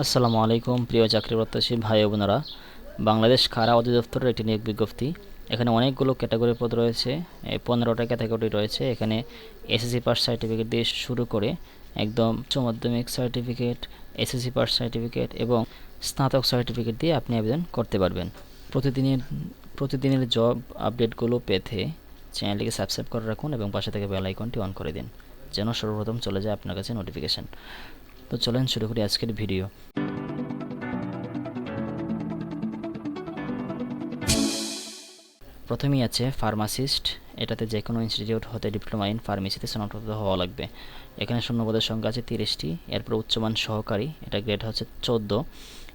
আসসালামু আলাইকুম, প্রিয় চাকরি প্রত্যাশী ভাই বোনেরা। বাংলাদেশ কারা অধিদপ্তরের একটি নিয়োগ বিজ্ঞপ্তি। এখানে অনেকগুলো ক্যাটাগরি পদ রয়েছে পনেরোটা ক্যাটাগরি রয়েছে। এখানে এসএসসি পাস সার্টিফিকেট দিয়ে শুরু করে একদম উচ্চ মাধ্যমিক সার্টিফিকেট, এসএসসি পাস সার্টিফিকেট এবং স্নাতক সার্টিফিকেট দিয়ে আপনি আবেদন করতে পারবেন। প্রতিদিনের প্রতিদিনের জব আপডেটগুলো পেতে চ্যানেলটিকে সাবস্ক্রাইব করে রাখুন এবং পাশে থেকে বেল আইকনটি অন করে দিন, যেন সর্বপ্রথম চলে যায় আপনার কাছে নোটিফিকেশান। তো চলেন শুরু করি আজকের ভিডিও। প্রথমেই আছে ফার্মাসিস্ট। এটাতে যে কোনো ইনস্টিটিউট হতে ডিপ্লোমা ইন ফার্মেসিতে স্নাতক হওয়া লাগবে। এখানে শূন্যপদের সংখ্যা আছে তিরিশটি। এরপর উচ্চমান সহকারী, এটা গ্রেড হচ্ছে চোদ্দ।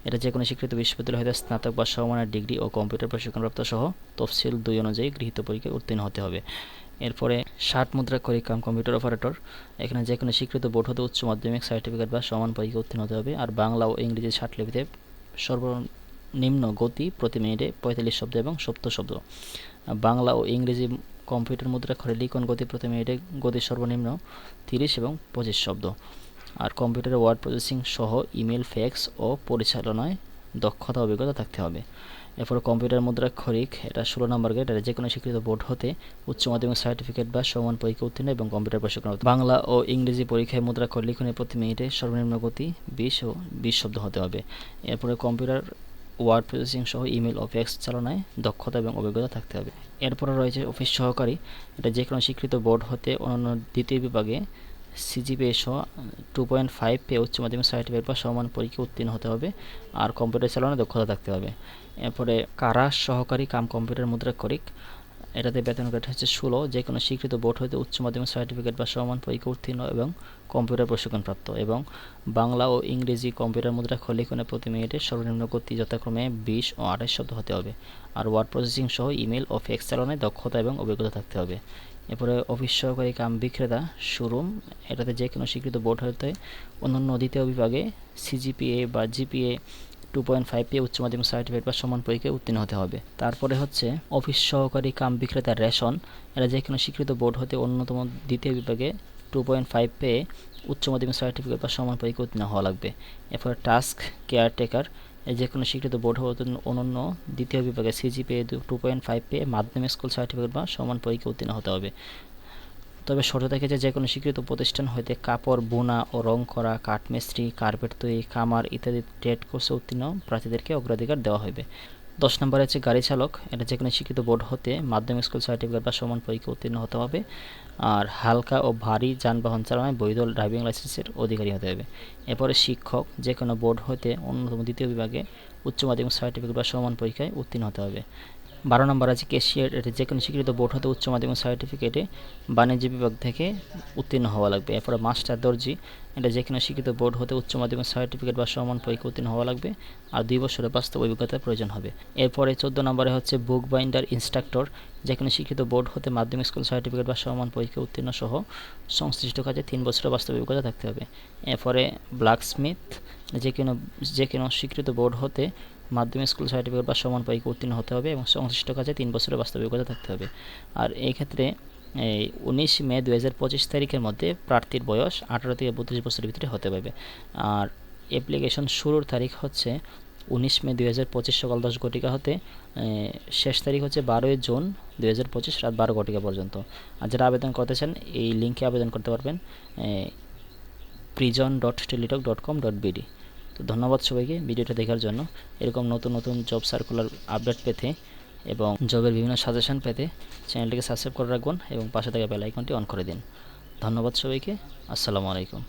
এটা যে কোনো স্বীকৃত বিশ্ববিদ্যালয় হতে স্নাতক বা সমমানের ডিগ্রি ও কম্পিউটার প্রশিক্ষণপ্রাপ্ত সহ তফসিল দুই অনুযায়ী গৃহীত পরীক্ষায় উত্তীর্ণ হতে হবে। এরপরে ষাট মুদ্রা কাম কম্পিউটার অপারেটর এখানে যে কোনো স্বীকৃত বোর্ড হতে উচ্চ মাধ্যমিক সার্টিফিকেট বা সমান পরীক্ষা উত্তীর্ণ হতে হবে। আর বাংলা ও ইংরেজি ষাট লিপিতে সর্বনিম্ন গতি প্রতি মিনিটে পঁয়তাল্লিশ শব্দ এবং সত্তর শব্দ। বাংলা ও ইংরেজি কম্পিউটার মুদ্রা মুদ্রাক্ষরে লিখন গতি প্রতি মিনিটে গতি সর্বনিম্ন তিরিশ এবং পঁচিশ শব্দ। আর কম্পিউটারে ওয়ার্ড প্রসেসিং সহ ইমেল ফ্যাক্স ও পরিচালনায় দক্ষতা, অভিজ্ঞতা থাকতে হবে। এরপর কম্পিউটার মুদ্রাক্ষরিক এটা ষোলো নম্বর গেট এটা যে কোনো স্বীকৃত বোর্ড হতে উচ্চ মাধ্যমিক সার্টিফিকেট বা সমান পরীক্ষা উত্তীর্ণ এবং কম্পিউটার প্রশিক্ষণ বাংলা ও ইংরেজি পরীক্ষায় মুদ্রাক্ষর লিখনে প্রতি মিনিটে সর্বনিম্ন গতি বিশ ও বিশ শব্দ হতে হবে। এরপরে কম্পিউটার, ওয়ার্ড প্রসেসিং সহ ইমেল ও ফ্যাক্স চালনায় দক্ষতা এবং অভিজ্ঞতা থাকতে হবে। এরপরে রয়েছে অফিস সহকারী, এটা যে কোনো স্বীকৃত বোর্ড হতে অন্যান্য দ্বিতীয় বিভাগে সিজিপিএ সহ টু পয়েন্ট ফাইভ পেয়ে উচ্চ মাধ্যমিক সার্টিফিকেট বা সমান পরীক্ষা উত্তীর্ণ হতে হবে আর কম্পিউটার চালানোর দক্ষতা থাকতে হবে। এরপরে কারা সহকারী কাম কম্পিউটার মুদ্রাক্ষরিক এটাতে বেতন গ্রেড হচ্ছে ষোলো যে কোনো স্বীকৃত বোর্ড হতে উচ্চ মাধ্যমিক সার্টিফিকেট বা সমান পরীক্ষা উত্তীর্ণ এবং কম্পিউটার প্রশিক্ষণপ্রাপ্ত এবং বাংলা ও ইংরেজি কম্পিউটার মুদ্রা লিখনে প্রতি মিনিটে সর্বনিম্ন গতি যথাক্রমে বিশ ও আঠাশ শব্দ হতে হবে। আর ওয়ার্ড প্রসেসিং সহ ইমেল ও ফেক্স চালনায় দক্ষতা এবং অভিজ্ঞতা থাকতে হবে। এরপরে অফিস সহকারী কাম বিক্রেতা, শোরুম, এটাতে যে কোনো স্বীকৃত বোর্ড হতে অন্যান্য দ্বিতীয় বিভাগে সিজিপিএ বা জিপিএ, টু পয়েন্ট ফাইভ পেয়ে উচ্চ মাধ্যমিক সার্টিফিকেট বা সমান পরীক্ষায় উত্তীর্ণ হতে হবে। তারপরে হচ্ছে অফিস সহকারী কাম বিক্রেতা রেশন, এরা যে কোনো স্বীকৃত বোর্ড হতে অন্যতম দ্বিতীয় বিভাগে টু পয়েন্ট ফাইভ পেয়ে উচ্চ মাধ্যমিক সার্টিফিকেট বা সমান পরীক্ষা উত্তীর্ণ হওয়া লাগবে। এরপরে টাস্ক কেয়ারটেকার যে কোনো স্বীকৃত বোর্ড হতে অনন্য দ্বিতীয় বিভাগে সিজি পেয়ে টু পয়েন্ট ফাইভ পেয়ে মাধ্যমিক স্কুল সার্টিফিকেট বা সমান পরীক্ষা উত্তীর্ণ হতে হবে। তবে শর্ত থাকে যে কোনো স্বীকৃত প্রতিষ্ঠান হইতে কাপড়, বোনা ও রং করা, কাঠমিস্ত্রি, কার্পেট তৈরি কামার ইত্যাদি ট্রেড কোর্সে উত্তীর্ণ প্রার্থীদেরকে অগ্রাধিকার দেওয়া হবে দশ নম্বরে হচ্ছে গাড়ি চালক। এটা যে কোনো শিক্ষিত বোর্ড হতে মাধ্যমিক স্কুল সার্টিফিকেট বা সমান পরীক্ষা উত্তীর্ণ হতে হবে। আর হালকা ও ভারী যানবাহন চালানোয় বৈধ ড্রাইভিং লাইসেন্সের অধিকারী হতে হবে। এরপরে শিক্ষক যে কোনো বোর্ড হতে অন্যতম দ্বিতীয় বিভাগে উচ্চ মাধ্যমিক সার্টিফিকেট বা সমান পরীক্ষায় উত্তীর্ণ হতে হবে। বারো নম্বর আছে কেশিয়ার এটা যে কোনো স্বীকৃত বোর্ড হতে উচ্চ মাধ্যমিক সার্টিফিকেটে বাণিজ্য বিভাগ থেকে উত্তীর্ণ হওয়া লাগবে। এরপরে মাস্টার দর্জি, এটা যে কোনো স্বীকৃত বোর্ড হতে উচ্চ মাধ্যমিক সার্টিফিকেট বা সমান পরীক্ষা উত্তীর্ণ হওয়া লাগবে আর দুই বছরের বাস্তব অভিজ্ঞতার প্রয়োজন হবে। এরপরে চোদ্দ নম্বরে হচ্ছে বুক বাইন্ডার ইনস্ট্রাক্টর যে কোনো শিক্ষিত বোর্ড হতে মাধ্যমিক স্কুল সার্টিফিকেট বা সমান পরীক্ষা উত্তীর্ণ সহ সংশ্লিষ্ট কাজে তিন বছরের বাস্তব অভিজ্ঞতা থাকতে হবে। এরপরে ব্ল্যাকস্মিথ যে কোনো যে কোনো স্বীকৃত বোর্ড হতে মাধ্যমিক স্কুল সার্টিফিকেট বা সমান পরীক্ষা উত্তীর্ণ হতে হবে এবং সংশ্লিষ্ট কাজে তিন বছরের বাস্তবিকতা থাকতে হবে। আর এই ক্ষেত্রে এই উনিশ মে দু পঁচিশ তারিখের মধ্যে প্রার্থীর বয়স আঠারো থেকে বত্রিশ বছরের ভিতরে হতে হবে আর অ্যাপ্লিকেশন শুরুর তারিখ হচ্ছে উনিশ মে দুই হাজার পঁচিশ সকাল দশ ঘটিকা হতে শেষ তারিখ হচ্ছে বারোই জুন দুই হাজার পঁচিশ রাত বারো ঘটিকা পর্যন্ত। আর যারা আবেদন করতে চান, এই লিঙ্কে আবেদন করতে পারবেন prison dot Teletalk dot com dot BD তো ধন্যবাদ সবাইকে ভিডিওটা দেখার জন্য। এরকম নতুন নতুন জব সার্কুলার আপডেট পেতে এবং জবের বিভিন্ন সাজেশন পেতে চ্যানেলটিকে সাবস্ক্রাইব করে রাখবেন এবং পাশে থাকা বেল আইকনটি অন করে দিন। ধন্যবাদ সবাইকে। আসসালামু আলাইকুম।